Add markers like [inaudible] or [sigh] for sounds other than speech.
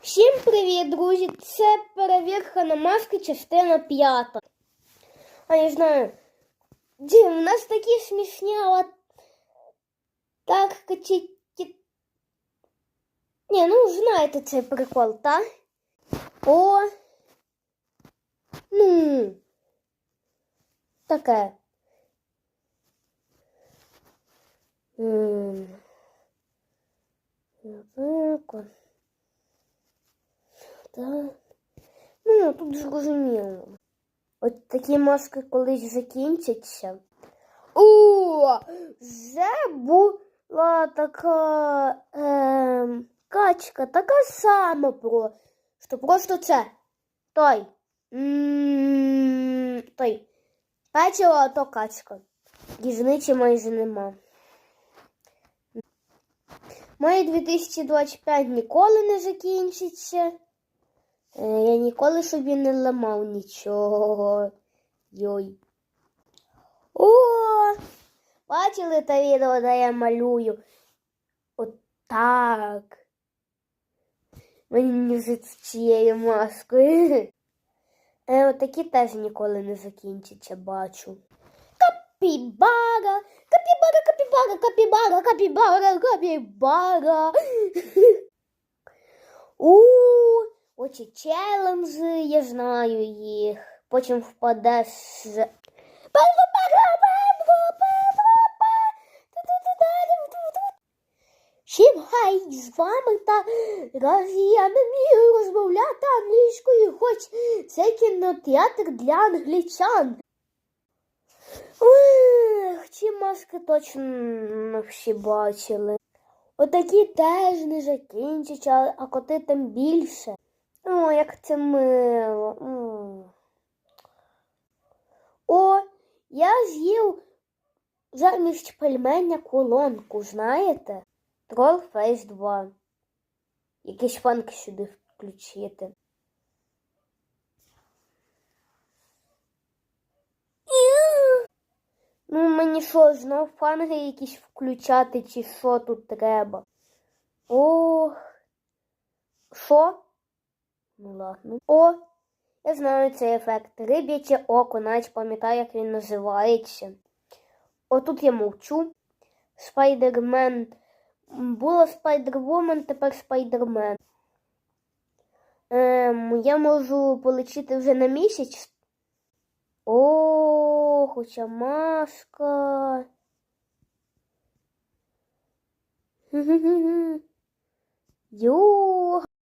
Всім привіт, друзі! Це перевірка на маски, частина п'ята. А я знаю. Дім, у нас такі смішні, але так качі. Ні, ну знаєте цей прикол, так? О. Ну. Таке. М. Так. Ну, тут зрозуміло. От такі маски колись закінчаться. О! Вже була така ем, качка, така сама про. Що просто це. Той. Той. Печиво, а то качка. Різниці майже нема. Має 2025 ніколи не закінчиться. Ніколи собі не ламав нічого. Йой. О! Бачили те відео, де я малюю? Отак. Мені вже з цією маскою. Е, отакі теж ніколи не закінчаться, бачу. Капібара, капібара, капібара, капібара, капібара, капібара. [laughs] У, оці челенджі, я знаю їх. Потім впадеш з. Всім хай з вами та вмію розмовляти англійською, хоч це кінотеатр для англічан. Ех, ці маски точно всі бачили. Отакі теж не закінчаться, а- а коти там більше. О, як це мило. М. О, я з'їв замість пельменя колонку, знаєте? Трол Фейс 2. Якісь фанки сюди включити. Ну, мені що, знов фанги якісь включати, чи що тут треба? Ох. Що? Ну ладно. О, я знаю цей ефект. Риб'яче око, навіть пам'ятаю, як він називається. Отут я мовчу. Спайдермен. М, Було Спайдервумен, тепер Спайдермен. Ем, я можу полетіти вже на місяць. О, хоча маска. Йо.